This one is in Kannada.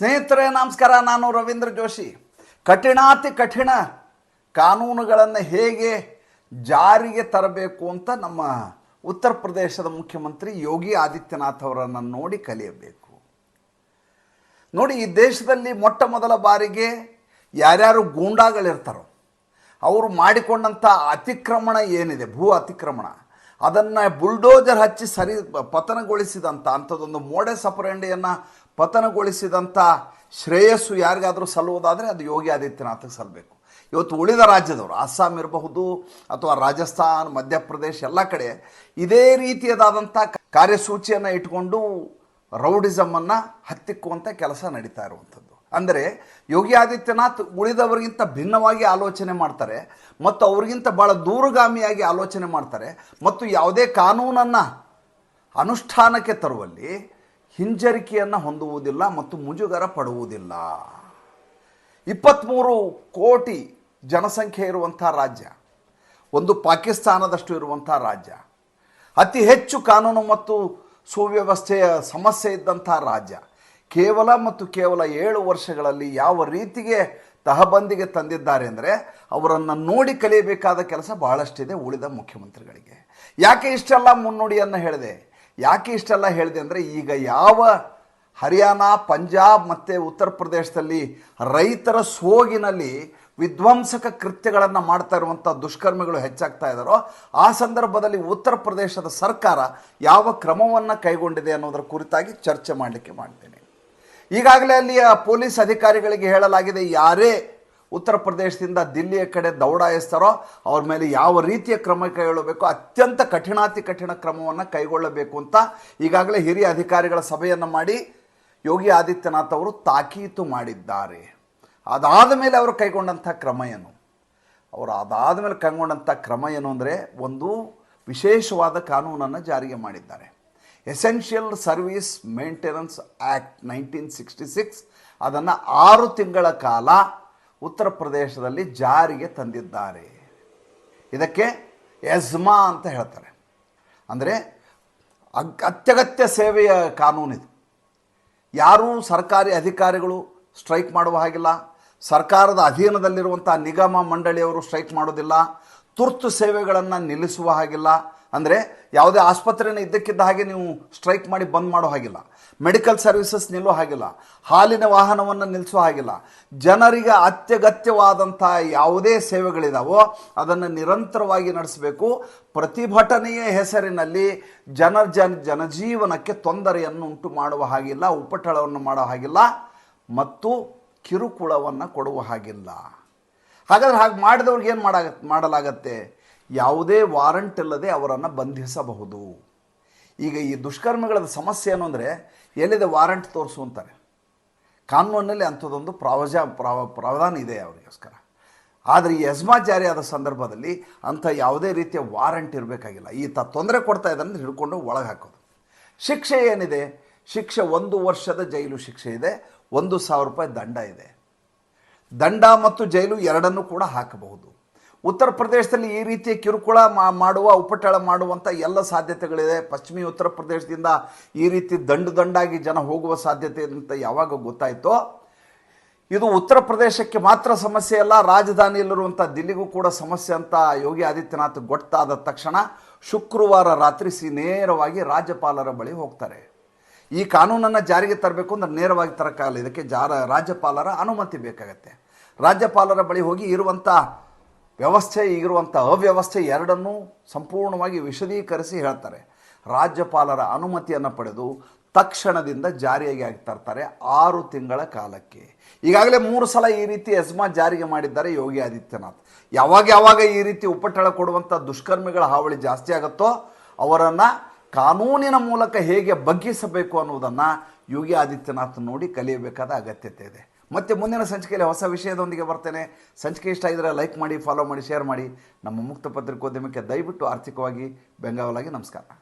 ಸ್ನೇಹಿತರೆ, ನಮಸ್ಕಾರ. ನಾನು ರವೀಂದ್ರ ಜೋಶಿ. ಕಠಿಣಾತಿ ಕಠಿಣ ಕಾನೂನುಗಳನ್ನು ಹೇಗೆ ಜಾರಿಗೆ ತರಬೇಕು ಅಂತ ನಮ್ಮ ಉತ್ತರ ಪ್ರದೇಶದ ಮುಖ್ಯಮಂತ್ರಿ ಯೋಗಿ ಆದಿತ್ಯನಾಥ್ ಅವರನ್ನು ನೋಡಿ ಕಲಿಯಬೇಕು. ನೋಡಿ, ಈ ದೇಶದಲ್ಲಿ ಮೊಟ್ಟ ಮೊದಲ ಬಾರಿಗೆ ಯಾರ್ಯಾರು ಗೂಂಡಾಗಳಿರ್ತಾರೋ, ಅವರು ಮಾಡಿಕೊಂಡಂಥ ಅತಿಕ್ರಮಣ ಏನಿದೆ, ಭೂ ಅತಿಕ್ರಮಣ, ಅದನ್ನು ಬುಲ್ಡೋಜರ್ ಹಚ್ಚಿ ಸರಿ ಪತನಗೊಳಿಸಿದಂಥ ಅಂಥದ್ದೊಂದು ಮೋಡೆ ಸಪರಂಡಿಯನ್ನು ಪತನಗೊಳಿಸಿದಂಥ ಶ್ರೇಯಸ್ಸು ಯಾರಿಗಾದರೂ ಸಲ್ಲುವುದಾದರೆ ಅದು ಯೋಗಿ ಆದಿತ್ಯನಾಥ್ಗೆ ಸಲ್ಲಬೇಕು ಇವತ್ತು ಉಳಿದ ರಾಜ್ಯದವರು, ಅಸ್ಸಾಂ ಇರಬಹುದು ಅಥವಾ ರಾಜಸ್ಥಾನ್, ಮಧ್ಯಪ್ರದೇಶ, ಎಲ್ಲ ಕಡೆ ಇದೇ ರೀತಿಯದಾದಂಥ ಕಾರ್ಯಸೂಚಿಯನ್ನು ಇಟ್ಕೊಂಡು ರೌಡಿಸಮನ್ನು ಹತ್ತಿಕ್ಕುವಂಥ ಕೆಲಸ ನಡೀತಾ ಇರುವಂಥದ್ದು. ಅಂದರೆ ಯೋಗಿ ಆದಿತ್ಯನಾಥ್ ಉಳಿದವರಿಗಿಂತ ಭಿನ್ನವಾಗಿ ಆಲೋಚನೆ ಮಾಡ್ತಾರೆ, ಮತ್ತು ಅವರಿಗಿಂತ ಭಾಳ ದೂರಗಾಮಿಯಾಗಿ ಆಲೋಚನೆ ಮಾಡ್ತಾರೆ, ಮತ್ತು ಯಾವುದೇ ಕಾನೂನನ್ನು ಅನುಷ್ಠಾನಕ್ಕೆ ತರುವಲ್ಲಿ ಹಿಂಜರಿಕೆಯನ್ನು ಹೊಂದುವುದಿಲ್ಲ ಮತ್ತು ಮುಜುಗರ ಪಡುವುದಿಲ್ಲ. ಇಪ್ಪತ್ತ್ಮೂರು ಕೋಟಿ ಜನಸಂಖ್ಯೆ ಇರುವಂಥ ರಾಜ್ಯ, ಒಂದು ಪಾಕಿಸ್ತಾನದಷ್ಟು ಇರುವಂಥ ರಾಜ್ಯ, ಅತಿ ಹೆಚ್ಚು ಕಾನೂನು ಮತ್ತು ಸುವ್ಯವಸ್ಥೆಯ ಸಮಸ್ಯೆ ಇದ್ದಂಥ ರಾಜ್ಯ, ಕೇವಲ ಮತ್ತು ಕೇವಲ ಏಳು ವರ್ಷಗಳಲ್ಲಿ ಯಾವ ರೀತಿಗೆ ತಹಬಂದಿಗೆ ತಂದಿದ್ದಾರೆ ಅಂದರೆ ಅವರನ್ನು ನೋಡಿ ಕಲಿಯಬೇಕಾದ ಕೆಲಸ ಬಹಳಷ್ಟಿದೆ ಉಳಿದ ಮುಖ್ಯಮಂತ್ರಿಗಳಿಗೆ. ಯಾಕೆ ಇಷ್ಟೆಲ್ಲ ಮುನ್ನುಡಿಯನ್ನು ಹೇಳಿದೆ? ಯಾಕೆ ಇಷ್ಟೆಲ್ಲ ಹೇಳಿದೆ ಅಂದರೆ ಈಗ ಯಾವ ಹರಿಯಾಣ, ಪಂಜಾಬ್ ಮತ್ತು ಉತ್ತರ ಪ್ರದೇಶದಲ್ಲಿ ರೈತರ ಸೋಗಿನಲ್ಲಿ ವಿಧ್ವಂಸಕ ಕೃತ್ಯಗಳನ್ನು ಮಾಡ್ತಾ ಇರುವಂಥ ದುಷ್ಕರ್ಮಿಗಳು ಹೆಚ್ಚಾಗ್ತಾ ಇದ್ದಾರೋ ಆ ಸಂದರ್ಭದಲ್ಲಿ ಉತ್ತರ ಪ್ರದೇಶದ ಸರ್ಕಾರ ಯಾವ ಕ್ರಮವನ್ನು ಕೈಗೊಂಡಿದೆ ಅನ್ನೋದರ ಕುರಿತಾಗಿ ಚರ್ಚೆ ಮಾಡಲಿಕ್ಕೆ ಮಾಡ್ತೇನೆ. ಈಗಾಗಲೇ ಅಲ್ಲಿಯ ಪೊಲೀಸ್ ಅಧಿಕಾರಿಗಳಿಗೆ ಹೇಳಲಾಗಿದೆ, ಯಾರೇ ಉತ್ತರ ಪ್ರದೇಶದಿಂದ ದಿಲ್ಲಿಯ ಕಡೆ ದೌಡಾಯಿಸ್ತಾರೋ, ಅವ್ರ ಮೇಲೆ ಯಾವ ರೀತಿಯ ಕ್ರಮ ಕೈಗೊಳ್ಳಬೇಕು, ಅತ್ಯಂತ ಕಠಿಣಾತಿ ಕಠಿಣ ಕ್ರಮವನ್ನು ಕೈಗೊಳ್ಳಬೇಕು ಅಂತ ಈಗಾಗಲೇ ಹಿರಿಯ ಅಧಿಕಾರಿಗಳ ಸಭೆಯನ್ನು ಮಾಡಿ ಯೋಗಿ ಆದಿತ್ಯನಾಥ್ ಅವರು ತಾಕೀತು ಮಾಡಿದ್ದಾರೆ. ಅದಾದ ಮೇಲೆ ಅವರು ಕೈಗೊಂಡಂಥ ಕ್ರಮ ಏನು? ಅವರು ಅದಾದ ಮೇಲೆ ಕೈಗೊಂಡಂಥ ಕ್ರಮ ಏನು ಅಂದರೆ ಒಂದು ವಿಶೇಷವಾದ ಕಾನೂನನ್ನು ಜಾರಿಗೆ ಮಾಡಿದ್ದಾರೆ. Essential service maintenance act nineteen sixty six ಅದನ್ನು ಆರು ತಿಂಗಳ ಕಾಲ ಉತ್ತರ ಪ್ರದೇಶದಲ್ಲಿ ಜಾರಿಗೆ ತಂದಿದ್ದಾರೆ. ಇದಕ್ಕೆ ಯಜ್ಮಾ ಅಂತ ಹೇಳ್ತಾರೆ. ಅಂದರೆ ಅಗ್, ಅತ್ಯಗತ್ಯ ಸೇವೆಯ ಕಾನೂನಿದು ಯಾರೂ ಸರ್ಕಾರಿ ಅಧಿಕಾರಿಗಳು ಸ್ಟ್ರೈಕ್ ಮಾಡುವ ಹಾಗಿಲ್ಲ. ಸರ್ಕಾರದ ಅಧೀನದಲ್ಲಿರುವಂಥ ನಿಗಮ ಮಂಡಳಿಯವರು ಸ್ಟ್ರೈಕ್ ಮಾಡೋದಿಲ್ಲ ತುರ್ತು ಸೇವೆಗಳನ್ನು ನಿಲ್ಲಿಸುವ ಹಾಗಿಲ್ಲ. ಅಂದರೆ ಯಾವುದೇ ಆಸ್ಪತ್ರೆನ ಇದ್ದಕ್ಕಿದ್ದ ಹಾಗೆ ನೀವು ಸ್ಟ್ರೈಕ್ ಮಾಡಿ ಬಂದ್ ಮಾಡೋ ಹಾಗಿಲ್ಲ. ಮೆಡಿಕಲ್ ಸರ್ವಿಸಸ್ ನಿಲ್ಲೋ ಹಾಗಿಲ್ಲ. ಹಾಲಿನ ವಾಹನವನ್ನು ನಿಲ್ಲಿಸೋ ಹಾಗಿಲ್ಲ. ಜನರಿಗೆ ಅತ್ಯಗತ್ಯವಾದಂಥ ಯಾವುದೇ ಸೇವೆಗಳಿದಾವೋ ಅದನ್ನು ನಿರಂತರವಾಗಿ ನಡೆಸಬೇಕು. ಪ್ರತಿಭಟನೆಯ ಹೆಸರಿನಲ್ಲಿ ಜನ ಜನ ಜನಜೀವನಕ್ಕೆ ತೊಂದರೆಯನ್ನು ಉಂಟು ಮಾಡುವ ಹಾಗಿಲ್ಲ, ಉಪಟಳವನ್ನು ಮಾಡೋ ಹಾಗಿಲ್ಲ ಮತ್ತು ಕಿರುಕುಳವನ್ನು ಕೊಡುವ ಹಾಗಿಲ್ಲ. ಹಾಗಾದ್ರೆ ಹಾಗೆ ಮಾಡಿದವ್ರಿಗೆ ಏನು ಮಾಡ ಮಾಡಲಾಗತ್ತೆ? ಯಾವುದೇ ವಾರಂಟ್ ಇಲ್ಲದೆ ಅವರನ್ನು ಬಂಧಿಸಬಹುದು. ಈಗ ಈ ದುಷ್ಕರ್ಮಿಗಳ ಸಮಸ್ಯೆ ಏನು ಅಂದರೆ, ಎಲ್ಲಿದೆ ವಾರಂಟ್ ತೋರಿಸು ಅಂತಾರೆ. ಕಾನೂನಿನಲ್ಲಿ ಅಂಥದ್ದೊಂದು ಪ್ರಾವಜ, ಪ್ರಾವ, ಪ್ರಾವಧಾನ ಇದೆ ಅವರಿಗೋಸ್ಕರ. ಆದರೆ ಈ ಯಜ್ಮಾ ಜಾರಿಯಾದ ಸಂದರ್ಭದಲ್ಲಿ ಅಂಥ ಯಾವುದೇ ರೀತಿಯ ವಾರಂಟ್ ಇರಬೇಕಾಗಿಲ್ಲ. ಈತ ತೊಂದರೆ ಕೊಡ್ತಾ ಇದ್ದಾನೆ ಹಿಡ್ಕೊಂಡು ಒಳಗೆ ಹಾಕೋದು. ಶಿಕ್ಷೆ ಏನಿದೆ? ಶಿಕ್ಷೆ ಒಂದು ವರ್ಷದ ಜೈಲು ಶಿಕ್ಷೆ ಇದೆ, ಒಂದು ಸಾವಿರ ರೂಪಾಯಿ ದಂಡ ಇದೆ. ದಂಡ ಮತ್ತು ಜೈಲು ಎರಡನ್ನೂ ಕೂಡ ಹಾಕಬಹುದು. ಉತ್ತರ ಪ್ರದೇಶದಲ್ಲಿ ಈ ರೀತಿಯ ಕಿರುಕುಳ ಮಾಡುವ, ಉಪಟಳ ಮಾಡುವಂಥ ಎಲ್ಲ ಸಾಧ್ಯತೆಗಳಿದೆ. ಪಶ್ಚಿಮಿ ಉತ್ತರ ಪ್ರದೇಶದಿಂದ ಈ ರೀತಿ ದಂಡು ದಂಡಾಗಿ ಜನ ಹೋಗುವ ಸಾಧ್ಯತೆ ಅಂತ ಯಾವಾಗ ಗೊತ್ತಾಯಿತೋ, ಇದು ಉತ್ತರ ಪ್ರದೇಶಕ್ಕೆ ಮಾತ್ರ ಸಮಸ್ಯೆ ಅಲ್ಲ ರಾಜಧಾನಿಯಲ್ಲಿರುವಂಥ ದಿಲ್ಲಿಗೂ ಕೂಡ ಸಮಸ್ಯೆ ಅಂತ ಯೋಗಿ ಆದಿತ್ಯನಾಥ್ ಗೊತ್ತಾದ ತಕ್ಷಣ ಶುಕ್ರವಾರ ರಾತ್ರಿ ಸಿ, ನೇರವಾಗಿ ರಾಜ್ಯಪಾಲರ ಬಳಿ ಹೋಗ್ತಾರೆ. ಈ ಕಾನೂನನ್ನು ಜಾರಿಗೆ ತರಬೇಕು ಅಂದ್ರೆ ನೇರವಾಗಿ ತರಕ್ಕಾಗಲ್ಲ ಇದಕ್ಕೆ ಜಾರ, ರಾಜ್ಯಪಾಲರ ಅನುಮತಿ ಬೇಕಾಗತ್ತೆ. ರಾಜ್ಯಪಾಲರ ಬಳಿ ಹೋಗಿ ಇರುವಂಥ ವ್ಯವಸ್ಥೆ ಈಗಿರುವಂಥ ಅವ್ಯವಸ್ಥೆ ಎರಡನ್ನೂ ಸಂಪೂರ್ಣವಾಗಿ ವಿಶದೀಕರಿಸಿ ಹೇಳ್ತಾರೆ. ರಾಜ್ಯಪಾಲರ ಅನುಮತಿಯನ್ನು ಪಡೆದು ತಕ್ಷಣದಿಂದ ಜಾರಿಯಾಗಿ ತರ್ತಾರೆ ಆರು ತಿಂಗಳ ಕಾಲಕ್ಕೆ. ಈಗಾಗಲೇ ಮೂರು ಸಲ ಈ ರೀತಿ ಯಜ್ಮಾ ಜಾರಿಗೆ ಮಾಡಿದ್ದಾರೆ ಯೋಗಿ ಆದಿತ್ಯನಾಥ್. ಯಾವಾಗ ಯಾವಾಗ ಈ ರೀತಿ ಉಪಟಳ ಕೊಡುವಂಥ ದುಷ್ಕರ್ಮಿಗಳ ಹಾವಳಿ ಜಾಸ್ತಿ ಆಗುತ್ತೋ ಅವರನ್ನು ಕಾನೂನಿನ ಮೂಲಕ ಹೇಗೆ ಬಗ್ಗಿಸಬೇಕು ಅನ್ನೋದನ್ನು ಯೋಗಿ ಆದಿತ್ಯನಾಥ್ ನೋಡಿ ಕಲಿಯಬೇಕಾದ ಅಗತ್ಯತೆ ಇದೆ. ಮತ್ತೆ ಮುಂದಿನ ಸಂಚಿಕೆಯಲ್ಲಿ ಹೊಸ ವಿಷಯದೊಂದಿಗೆ ಬರ್ತೇನೆ. ಸಂಚಿಕೆ ಇಷ್ಟ ಇದ್ದರೆ ಲೈಕ್ ಮಾಡಿ ಫಾಲೋ ಮಾಡಿ ಶೇರ್ ಮಾಡಿ. ನಮ್ಮ ಮುಕ್ತ ಪತ್ರಿಕೋದ್ಯಮಕ್ಕೆ ದಯವಿಟ್ಟು ಆರ್ಥಿಕವಾಗಿ ಬೆಂಗಾವಲಾಗಿ ನಮಸ್ಕಾರ.